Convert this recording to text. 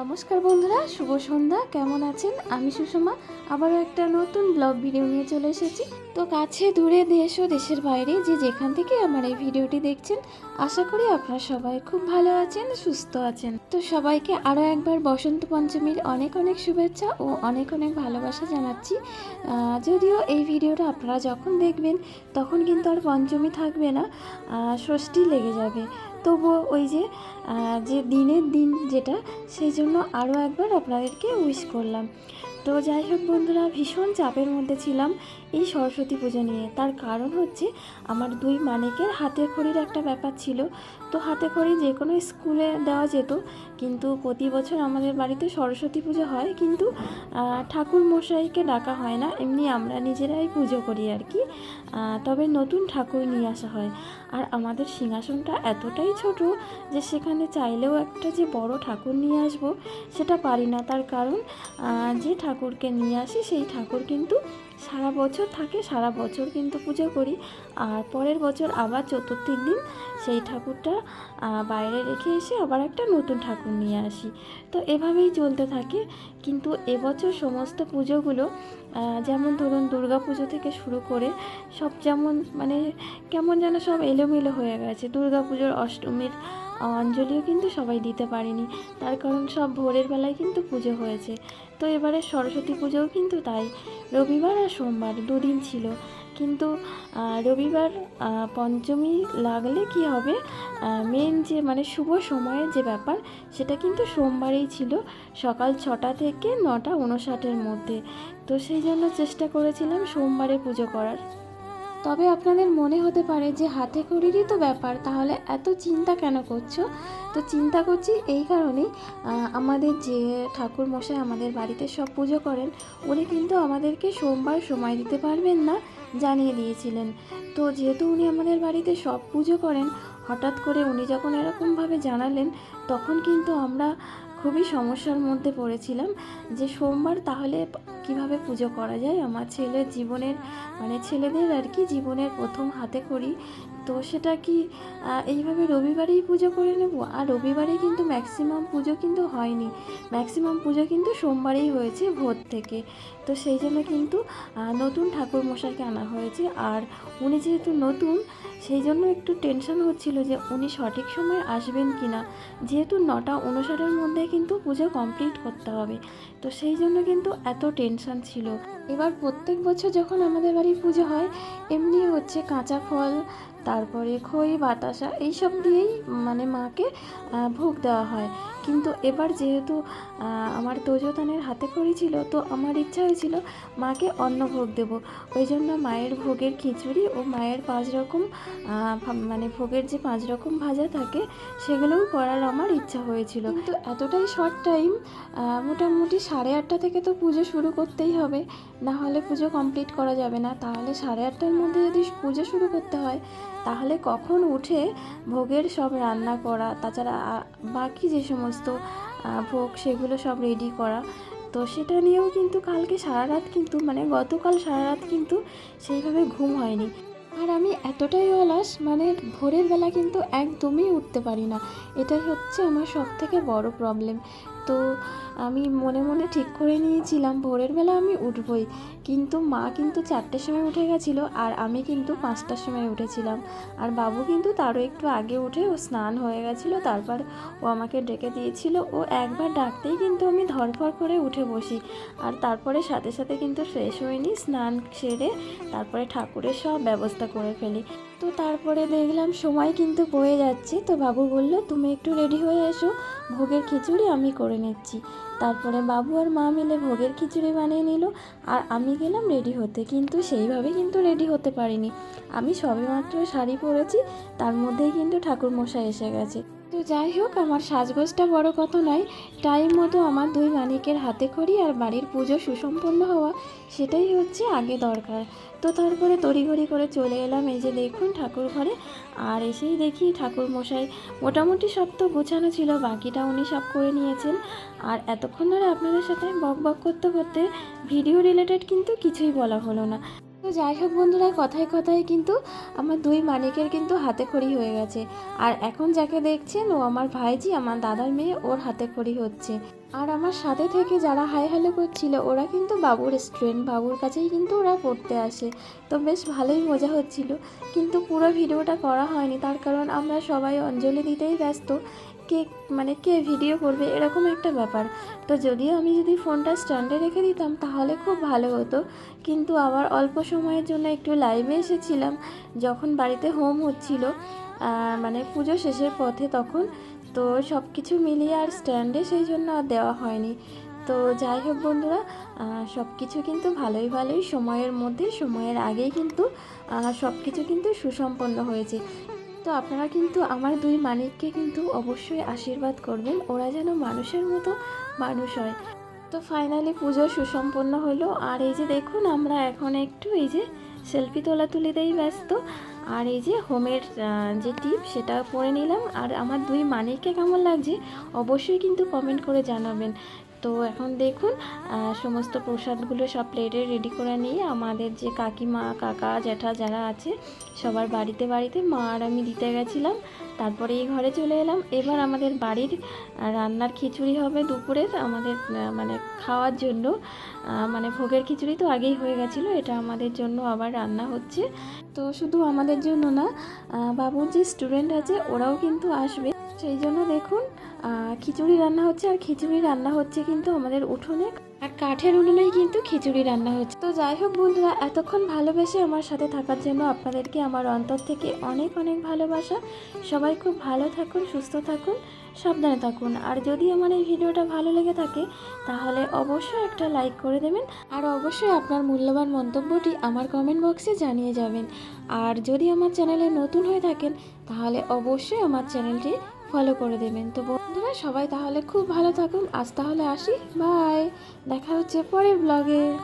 নমস্কার বন্ধুরা, শুভ সন্ধ্যা। কেমন আছেন? আমি সুষমা। আবারও একটা নতুন ব্লগ ভিডিও নিয়ে চলে এসেছি। তো কাছে দূরে দেশ ও দেশের বাইরে যে যেখান থেকে আমার এই ভিডিওটি দেখছেন, আশা করি আপনারা সবাই খুব ভালো আছেন, সুস্থ আছেন। তো সবাইকে আরও একবার বসন্ত পঞ্চমীর অনেক অনেক শুভেচ্ছা ও অনেক অনেক ভালোবাসা জানাচ্ছি। যদিও এই ভিডিওটা আপনারা যখন দেখবেন, তখন কিন্তু আর পঞ্চমী থাকবে না ষষ্ঠী লেগে যাবে। তবুও ওই যে যে দিনের দিন যেটা সেই জন্য আরও একবার আপনাদেরকে উইশ করলাম। তো যাই হোক বন্ধুরা, ভীষণ চাপের মধ্যে ছিলাম এই সরস্বতী পুজো নিয়ে। তার কারণ হচ্ছে আমার দুই মানিকের হাতে খড়ির একটা ব্যাপার ছিল। তো হাতে খড়ি যে কোনো স্কুলে দেওয়া যেত, কিন্তু প্রতি বছর আমাদের বাড়িতে সরস্বতী পুজো হয়। কিন্তু ঠাকুর মশাইকে ডাকা হয় না, এমনি আমরা নিজেরাই পুজো করি আর কি। তবে নতুন ঠাকুর নিয়ে আসা হয়। আর আমাদের সিংহাসনটা এতটাই ছোট যে সেখানে চাইলেও একটা যে বড় ঠাকুর নিয়ে আসব, সেটা পারি না। তার কারণ যে ঠাকুরকে নিয়ে আসি, সেই ঠাকুর কিন্তু সারা বছর থাকে, সারা বছর কিন্তু পুজো করি। আর পরের বছর আবার চতুর্থীর দিন সেই ঠাকুরটা বাইরে রেখে এসে আবার একটা নতুন ঠাকুর নিয়ে আসি। তো এভাবেই চলতে থাকে। কিন্তু এবছর সমস্ত পুজোগুলো যেমন ধরুন দুর্গা পুজো থেকে শুরু করে সব যেমন মানে কেমন যেন সব এলোমেলো হয়ে গেছে। দুর্গা পুজোর অষ্টমীর অঞ্জলিও কিন্তু সবাই দিতে পারেনি। তার কারণ সব ভোরের বেলায় কিন্তু পুজো হয়েছে। তো এবারে সরস্বতী পুজোও কিন্তু তাই। রবিবার আর সোমবার দুদিন ছিল। কিন্তু রবিবার পঞ্চমী লাগলে কি হবে? মেন যে মানে শুভ সময়ের যে ব্যাপার, সেটা কিন্তু সোমবারেই ছিল, সকাল ছটা থেকে নটা উনষাটের মধ্যে। তো সেই জন্য চেষ্টা করেছিলাম সোমবারে পুজো করার। তবে আপনাদের মনে হতে পারে যে হাতে খড়িরই তো ব্যাপার, তাহলে এত চিন্তা কেন করছ? তো চিন্তা করছি এই কারণেই আমাদের যে ঠাকুর মশাই আমাদের বাড়িতে সব পুজো করেন, উনি কিন্তু আমাদেরকে সোমবার সময় দিতে পারবেন না জানিয়ে দিয়েছিলেন। তো যেহেতু উনি আমাদের বাড়িতে সব পুজো করেন, হঠাৎ করে উনি যখন এরকমভাবে জানালেন, তখন কিন্তু আমরা খুবই সমস্যার মধ্যে পড়েছিলাম যে সোমবার তাহলে কীভাবে পুজো করা যায়? আমার ছেলের জীবনের মানে ছেলেদের আর কি জীবনের প্রথম হাতে করি তো সেটা কি এইভাবে রবিবারেই পুজো করে নেব? আর রবিবারে কিন্তু ম্যাক্সিমাম পুজো কিন্তু হয়নি। ম্যাক্সিমাম পুজো কিন্তু সোমবারেই হয়েছে ভোর থেকে। তো সেই জন্য কিন্তু নতুন ঠাকুর মশাইকে আনা হয়েছে। আর উনি যেহেতু নতুন, সেই জন্য একটু টেনশন হচ্ছিল যে উনি সঠিক সময় আসবেন কি না যেহেতু নটা উনষাটের মধ্যে কিন্তু পুজো কমপ্লিট করতে হবে। তো সেই জন্য কিন্তু এত টেনশন ছিল। এবার প্রত্যেক বছর যখন আমাদের বাড়ি পুজো হয়, এমনি হচ্ছে কাঁচা ফল তারপরে খই, বাতাসা এইসব দিয়েই মানে মাকে ভোগ দেওয়া হয়। কিন্তু এবার যেহেতু আমার তোজতানের হাতে খড়ি ছিল, তো আমার ইচ্ছা হয়েছিল মাকে অন্ন ভোগ দেব। ওই জন্য মায়ের ভোগের খিচুড়ি ও মায়ের পাঁচ রকম মানে ভোগের যে পাঁচ রকম ভাজা থাকে, সেগুলোও করার আমার ইচ্ছা হয়েছিল। কিন্তু এতটাই শর্ট টাইম মোটামুটি সাড়ে আটটা থেকে তো পুজো শুরু করতেই হবে। না হলে পুজো কমপ্লিট করা যাবে না। তাহলে সাড়ে আটটার মধ্যে যদি পুজো শুরু করতে হয় তাহলে কখন উঠে ভোগের সব রান্না করা, তাছাড়া বাকি যে সমস্ত ভোগ সেগুলো সব রেডি করা। তো সেটা নিয়েও কিন্তু কালকে সারা রাত কিন্তু মানে গতকাল সারা রাত কিন্তু সেইভাবে ঘুম হয়নি। আর আমি এতটাই অলস মানে ভোরের বেলা কিন্তু একদমই উঠতে পারি না। এটাই হচ্ছে আমার সব থেকে বড় প্রবলেম তো আমি মনে মনে ঠিক করে নিয়েছিলাম, ভোরের বেলা আমি উঠবই। কিন্তু মা কিন্তু চারটের সময় উঠে গেছিল আর আমি কিন্তু পাঁচটার সময় উঠেছিলাম। আর বাবু কিন্তু তারও একটু আগে উঠে ও স্নান হয়ে গেছিল, তারপর ও আমাকে ডেকে দিয়েছিল। ও একবার ডাকতেই কিন্তু আমি ধরফর করে উঠে বসি। আর তারপরে সাথে সাথে কিন্তু ফ্রেশ হয়ে নিই স্নান সেরে তারপরে ঠাকুরের সব ব্যবস্থা করে ফেলি। তো তারপরে দেখলাম সময় কিন্তু বয়ে যাচ্ছে। তো বাবু বলল, তুমি একটু রেডি হয়ে এসো, ভোগের খিচুড়ি আমি করে নিচ্ছি। তারপরে বাবু আর মা মিলে ভোগের খিচুড়ি বানিয়ে নিল। আর আমি গেলাম রেডি হতে, কিন্তু সেইভাবে কিন্তু রেডি হতে পারিনি। আমি সবেমাত্র শাড়ি পরেছি, তার মধ্যেই কিন্তু ঠাকুরমশাই এসে গেছে। তো যাই হোক, আমার সাজগোজটা বড় কথা নয়। টাইম মতো আমার দুই মানিকের হাতে খড়ি আর বাড়ির পুজো সুসম্পন্ন হওয়া, সেটাই হচ্ছে আগে দরকার। তো তারপরে তড়িঘড়ি করে চলে এলাম এই যে দেখুন ঠাকুর ঘরে। আর এসেই দেখি ঠাকুর মশাই, মোটামুটি সব তো গোছানো ছিল, বাকিটা উনি সব করে নিয়েছেন। আর এতক্ষণ ধরে আপনাদের সাথে বক বক করতে করতে ভিডিও রিলেটেড কিন্তু কিছুই বলা হলো না। তো যাই হোক বন্ধুরা, কথায় কথায় কিন্তু আমার দুই মানিকের কিন্তু হাতে খড়ি হয়ে গেছে। আর এখন যাকে দেখছেন, ও আমার ভাইজি, আমার দাদার মেয়ে, ওর হাতে খড়ি হচ্ছে। আর আমার সাথে থেকে যারা হাই হ্যালো করছিল, ওরা কিন্তু বাবুর স্টুডেন্ট বাবুর কাছেই কিন্তু ওরা পড়তে আসে। তো বেশ ভালোই মজা হচ্ছিল। কিন্তু পুরো ভিডিওটা করা হয়নি, তার কারণ আমরা সবাই অঞ্জলি দিতেই ব্যস্ত। কে মানে কে ভিডিও করবে, এরকম একটা ব্যাপার। তো যদিও আমি যদি ফোনটা স্ট্যান্ডে রেখে দিতাম, তাহলে খুব ভালো হতো। কিন্তু আবার অল্প সময়ের জন্য একটু লাইভে এসেছিলাম, যখন বাড়িতে হোম হচ্ছিল মানে পুজো শেষের পথে তখন। তো সব কিছু মিলিয়ে আর স্ট্যান্ডে সেই জন্য আর দেওয়া হয়নি। তো যাই হোক বন্ধুরা সব কিছু কিন্তু ভালোই ভালোই সময়ের মধ্যে, সময়ের আগেই কিন্তু সব কিছু কিন্তু সুসম্পন্ন হয়েছে। তো আপনারা কিন্তু আমার দুই মানিককে কিন্তু অবশ্যই আশীর্বাদ করবেন। ওরা যেন মানুষের মতো মানুষ হয়। তো ফাইনালি পুজো সুসম্পন্ন হলো। আর এই যে দেখুন, আমরা এখন একটু এই যে সেলফি তোলা তুলিতেই ব্যস্ত। আর এই যে হোমের যে টিপ সেটা পরে নিলাম। আর আমার দুই মানিককে কেমন লাগছে, অবশ্যই কিন্তু কমেন্ট করে জানাবেন। তো এখন দেখুন সমস্ত প্রসাদগুলো সব প্লেটে রেডি করে নিয়ে আমাদের যে কাকিমা, কাকা, জ্যাঠা যারা আছে, সবার বাড়িতে বাড়িতে মা আর আমি দিতে গেছিলাম। তারপরে এই ঘরে চলে এলাম। এবার আমাদের বাড়ির রান্নার খিচুড়ি হবে দুপুরের, আমাদের মানে খাওয়ার জন্য। মানে ভোগের খিচুড়ি তো আগেই হয়ে গেছিল, এটা আমাদের জন্য আবার রান্না হচ্ছে। তো শুধু আমাদের জন্য না বাবুর যে স্টুডেন্ট আছে, ওরাও কিন্তু আসবে। সেই জন্য দেখুন খিচুড়ি রান্না হচ্ছে, আর খিচুড়ি রান্না হচ্ছে কিন্তু আমাদের উঠোনে। আর কাঠের উনুনেই কিন্তু খিচুড়ি রান্না হচ্ছে। তো যাই হোক বন্ধুরা, এতক্ষণ ভালোবেসে আমার সাথে থাকার জন্য আপনাদেরকে আমার অন্তর থেকে অনেক অনেক ভালোবাসা। সবাই খুব ভালো থাকুন, সুস্থ থাকুন, সাবধানে থাকুন। আর যদি আমার এই ভিডিওটা ভালো লেগে থাকে, তাহলে অবশ্যই একটা লাইক করে দেবেন। আর অবশ্যই আপনার মূল্যবান মন্তব্যটি আমার কমেন্ট বক্সে জানিয়ে যাবেন। আর যদি আমার চ্যানেলে নতুন হয়ে থাকেন, তাহলে অবশ্যই আমার চ্যানেলটি ফলো করে দেবেন। তো বন্ধুরা, সবাই তাহলে খুব ভালো থাকুন। আজ তাহলে আসি। বাই। দেখা হচ্ছে পরের ব্লগে।